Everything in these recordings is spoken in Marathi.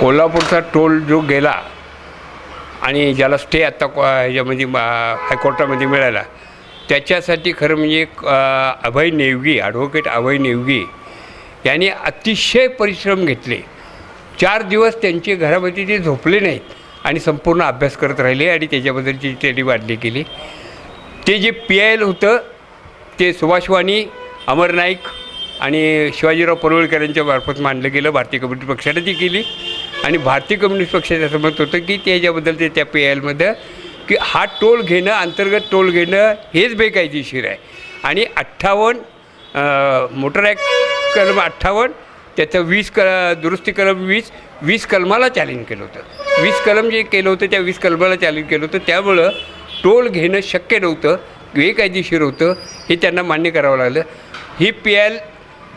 कोल्हापूरचा टोल जो गेला आणि ज्याला स्टे आत्ता को- ह्याच्यामध्ये मा- हायकोर्टामध्ये मिळाला त्याच्यासाठी खरं म्हणजे अभय नेवगी ॲडव्होकेट अभय नेवगी यांनी अतिशय परिश्रम घेतले. चार दिवस त्यांचे घरामध्ये ते झोपले नाहीत आणि संपूर्ण अभ्यास करत राहिले आणि त्याच्याबद्दलची त्यांनी वाढली केली. ते जे पी आय एल होतं ते सुभाष वाणी अमर नाईक आणि शिवाजीराव पनवेलकर यांच्या मार्फत मांडलं गेलं. भारतीय कम्युनिस्ट पक्षाने ती केली. आणि भारतीय कम्युनिस्ट पक्षाचं असं मत होतं की त्याच्याबद्दल ते त्या पी एलमध्ये की हा टोल घेणं अंतर्गत टोल घेणं हेच बेकायदेशीर आहे. आणि अठ्ठावन्न मोटर ॲक्ट कलम अठ्ठावन्न त्याचं वीस क दुरुस्ती कलम वीस वीस कलमाला चॅलेंज केलं होतं. वीस कलम जे केलं होतं त्या वीस कलमाला चॅलेंज केलं होतं. त्यामुळं टोल घेणं शक्य नव्हतं बेकायदेशीर होतं हे त्यांना मान्य करावं लागलं. ही पी एल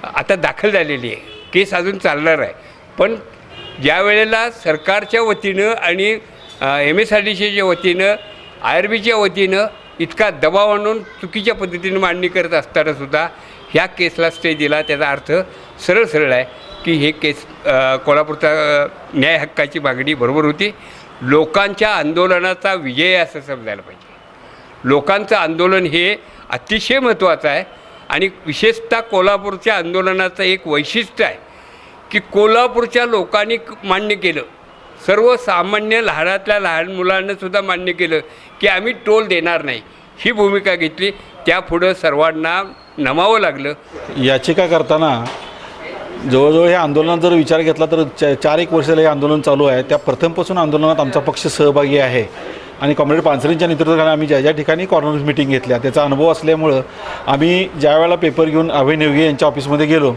आता दाखल झालेली आहे. केस अजून चालणार आहे. पण ज्या वेळेला सरकारच्या वतीनं आणि एम एस आर डी सीच्या वतीनं आय आर बीच्या वतीनं इतका दबाव आणून चुकीच्या पद्धतीनं मांडणी करत असताना सुद्धा ह्या केसला स्टे दिला त्याचा अर्थ सरळ सरळ आहे की हे केस कोल्हापूरचा न्याय हक्काची मागणी बरोबर होती. लोकांच्या आंदोलनाचा विजय असं समजायला पाहिजे. लोकांचं आंदोलन हे अतिशय महत्त्वाचं आहे आणि विशेषतः कोल्हापूरच्या आंदोलनाचं एक वैशिष्ट्य आहे. की कोल्हापूरच्या लोकांनी मान्य केलं. सर्वसामान्य लहानातल्या लहान मुलांनासुद्धा मान्य केलं की आम्ही टोल देणार नाही. ही भूमिका घेतली. त्यापुढं सर्वांना नमावं लागलं. याचिका करताना जवळजवळ हे आंदोलनात जर विचार घेतला तर चा चार एक वर्षाला हे आंदोलन चालू आहे. त्या प्रथमपासून आंदोलनात आमचा पक्ष सहभागी आहे. आणि कॉम्रेड पानसरेंच्या नेतृत्वाखाली आम्ही ज्या ज्या ठिकाणी कॉर्नर मिटिंग घेतल्या त्याचा अनुभव असल्यामुळं आम्ही ज्या वेळेला पेपर घेऊन अभय नेवगे यांच्या ऑफिसमध्ये गेलो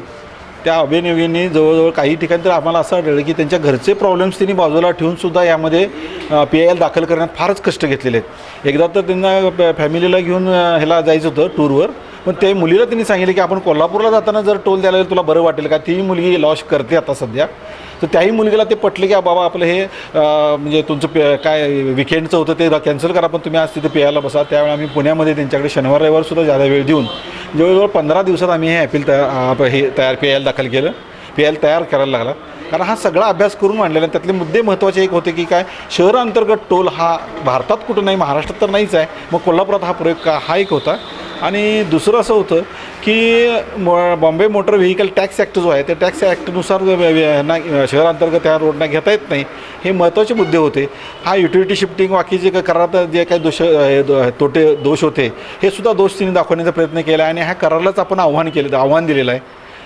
त्या अभय जवळजवळ काही ठिकाणी तर आम्हाला असं आढळलं की त्यांच्या घरचे प्रॉब्लेम्स त्यांनी बाजूला ठेवूनसुद्धा यामध्ये पी आय एल दाखल करण्यात फारच कष्ट घेतलेले आहेत. एकदा तर त्यांना फॅमिलीला घेऊन ह्याला जायचं होतं टूरवर पण ते मुलीला त्यांनी सांगितलं की आपण कोल्हापूरला जाताना जर टोल द्यायला तुला बरं वाटेल का? ती मुलगी लॉश करते आता सध्या. तर त्याही मुलगीला ते पटले की बाबा आपलं हे म्हणजे तुमचं पे काय विकेंडचं होतं ते कॅन्सल करा पण तुम्ही आज तिथे प्यायला बसा. त्यावेळी आम्ही पुण्यामध्ये त्यांच्याकडे शनिवार रविवारसुद्धा जादा वेळ देऊन जवळजवळ पंधरा दिवसात आम्ही हे ॲपील तयार हे तयार पी पेयाला दाखल केलं. पी पेयाला तयार करायला लागला. कारण हा सगळा अभ्यास करून मांडलेला आहे. त्यातले मुद्दे महत्त्वाचे एक होते की काय शहरांतर्गत टोल हा भारतात कुठं नाही महाराष्ट्रात तर नाहीच आहे. मग कोल्हापुरात हा प्रयोग का हा एक होता. आणि दुसरं असं होतं की मॉ Bombay motor vehicle tax act जो आहे त्या टॅक्स ॲक्टनुसार ना शहरांतर्गत त्या रोडना घेता येत नाही. हे महत्त्वाचे मुद्दे होते. हा युटिलिटी शिफ्टिंग बाकीचे जे करारात जे काही दोष तोटे दोष होते हे सुद्धा दोष तिने दाखवण्याचा प्रयत्न केला आहे आणि ह्या करारालाच आपण आव्हान केलं आव्हान दिलेलं आहे.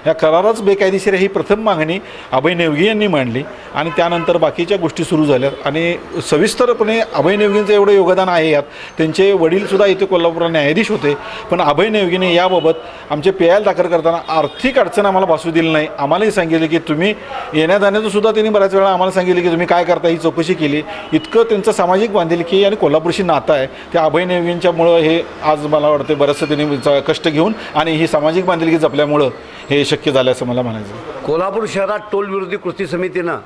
या करारच बेकायदेशीर आहे ही प्रथम मागणी अभय नेवगी यांनी मांडली. आणि त्यानंतर बाकीच्या गोष्टी सुरू झाल्यात आणि सविस्तरपणे अभय नेवगींचं एवढं योगदान आहे यात. त्यांचे वडीलसुद्धा इथे कोल्हापूरला न्यायाधीश होते. पण अभय नेवगीने याबाबत आमचे पेयाल दाखल करताना आर्थिक अडचण आम्हाला भासू दिली नाही. आम्हालाही सांगितलं की तुम्ही येण्या जाण्याचं सुद्धा त्यांनी बऱ्याच वेळा आम्हाला सांगितले की तुम्ही काय करता ही चौकशी केली. इतकं त्यांचं सामाजिक बांधिलकी आणि कोल्हापूरशी नातं आहे. त्या अभय नेवगींच्यामुळं हे आज मला वाटतं बरंचसं त्यांनी कष्ट घेऊन आणि ही सामाजिक बांधिलकी जपल्यामुळं हे शक्य झालं असं मला म्हणायचं कोल्हापूर शहरात टोल विरोधी कृती समितीनं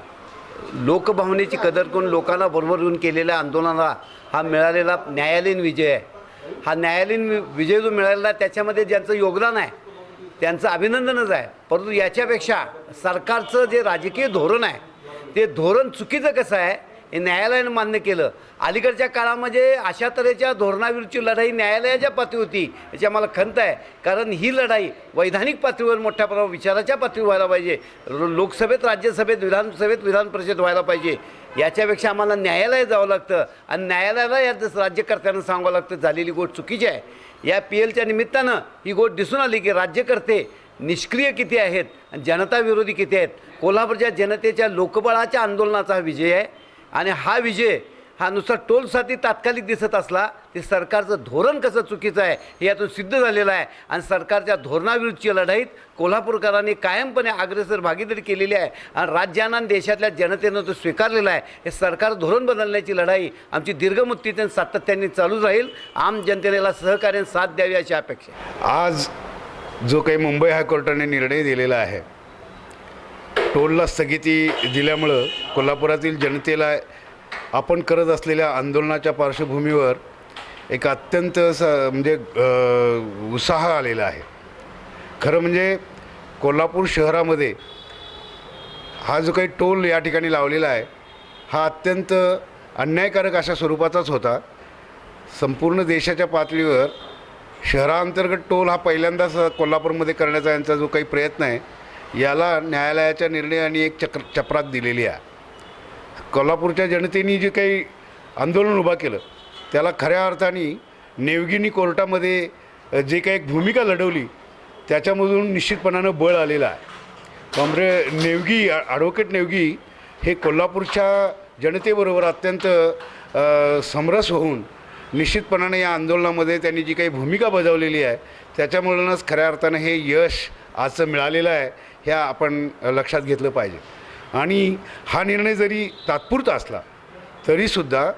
लोकभावनेची कदर करून लोकांना बरोबर घेऊन केलेल्या आंदोलनाला हा मिळालेला न्यायालयीन विजय आहे. हा न्यायालयीन वि- विजय जो मिळालेला आहे, त्याच्यामध्ये ज्यांचं योगदान आहे त्यांचं अभिनंदनच आहे. परंतु याच्यापेक्षा सरकारचं जे राजकीय धोरण आहे ते धोरण चुकीचं कसं आहे हे न्यायालयानं मान्य केलं. अलीकडच्या काळामध्ये अशा तऱ्हेच्या धोरणाविरुद्धची लढाई न्यायालयाच्या पातळी होती याची आम्हाला खंत आहे. कारण ही लढाई वैधानिक पातळीवर मोठ्या प्रमाणात विचाराच्या पातळीवर व्हायला पाहिजे. लोकसभेत राज्यसभेत विधानसभेत विधान परिषद व्हायला पाहिजे. याच्यापेक्षा आम्हाला न्यायालयात जावं लागतं. आणि न्यायालयाला या राज्यकर्त्यांना सांगावं लागतं झालेली गोष्ट चुकीची आहे. या पी एलच्या निमित्तानं ही गोष्ट दिसून आली की राज्यकर्ते निष्क्रिय किती आहेत? आणि जनता विरोधी किती आहेत? कोल्हापूरच्या जनतेच्या लोकबळाच्या आंदोलनाचा हा विजय आहे. आणि हा विजय हा नुसता टोलसाठी तात्कालिक दिसत असला ते सरकारचं धोरण कसं चुकीचं आहे हे यातून सिद्ध झालेलं आहे. आणि सरकारच्या धोरणाविरुद्धची लढाईत कोल्हापूरकरांनी कायमपणे अग्रेसर भागीदारी केलेली आहे. आणि राज्यानं आणि देशातल्या जनतेनं तो स्वीकारलेला आहे. हे सरकार धोरण बदलण्याची लढाई आमची दीर्घमुत्तीने सातत्याने चालू राहील. आम जनतेला सहकार्याने साथ द्यावी अशी अपेक्षा आज जो काही मुंबई हायकोर्टाने निर्णय दिलेला आहे टोलला स्थगिती दिल्यामुळं कोल्हापुरातील जनतेला आपण करत असलेल्या आंदोलनाच्या पार्श्वभूमीवर एक अत्यंत स म्हणजे उत्साह आलेला आहे. खरं म्हणजे कोल्हापूर शहरामध्ये हा जो काही टोल या ठिकाणी लावलेला आहे हा अत्यंत अन्यायकारक अशा स्वरूपाचाच होता. संपूर्ण देशाच्या पातळीवर शहरांतर्गत टोल हा पहिल्यांदाच कोल्हापूरमध्ये करण्याचा यांचा जो काही प्रयत्न आहे याला न्यायालयाच्या निर्णयाने एक चक्र चपराक दिलेली आहे. कोल्हापूरच्या जनतेने जे काही आंदोलन उभा केलं त्याला खऱ्या अर्थाने नेवगिनी कोर्टामध्ये जे काही एक भूमिका लढवली त्याच्यामधून निश्चितपणानं बळ आलेलं आहे. कॉम्रे नेवगी ॲडव्होकेट नेवगी हे कोल्हापूरच्या जनतेबरोबर अत्यंत समरस होऊन निश्चितपणाने या आंदोलनामध्ये त्यांनी जी काही भूमिका बजावलेली आहे त्याच्यामुळंच खऱ्या अर्थानं हे यश आजचं मिळालेलं आहे. ह्या आपण लक्षात घेतलं पाहिजे. आणि हा निर्णय जरी तात्पुरता असला तरीसुद्धा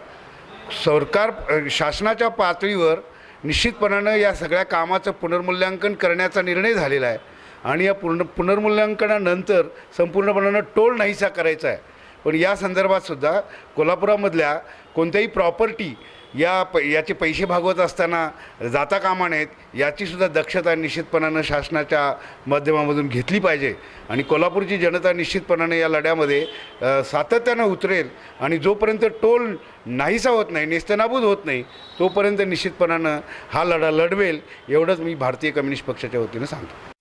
सरकार शासनाच्या पातळीवर निश्चितपणानं या सगळ्या कामाचं पुनर्मूल्यांकन करण्याचा निर्णय झालेला आहे. आणि या पूर्ण पुनर्मूल्यांकनानंतर संपूर्णपणानं टोल नाहीसा करायचा आहे. पण या संदर्भातसुद्धा कोल्हापुरामधल्या कोणत्याही प्रॉपर्टी या प याचे पैसे भागवत असताना जाता कामा नयेत याचीसुद्धा दक्षता निश्चितपणानं शासनाच्या माध्यमामधून घेतली पाहिजे. आणि कोल्हापूरची जनता निश्चितपणाने या लढ्यामध्ये सातत्यानं उतरेल आणि जोपर्यंत टोल नाहीसा होत नाही नेस्तनाबूद होत नाही तोपर्यंत निश्चितपणानं हा लढा लढवेल एवढंच मी भारतीय कम्युनिस्ट पक्षाच्या वतीनं सांगतो.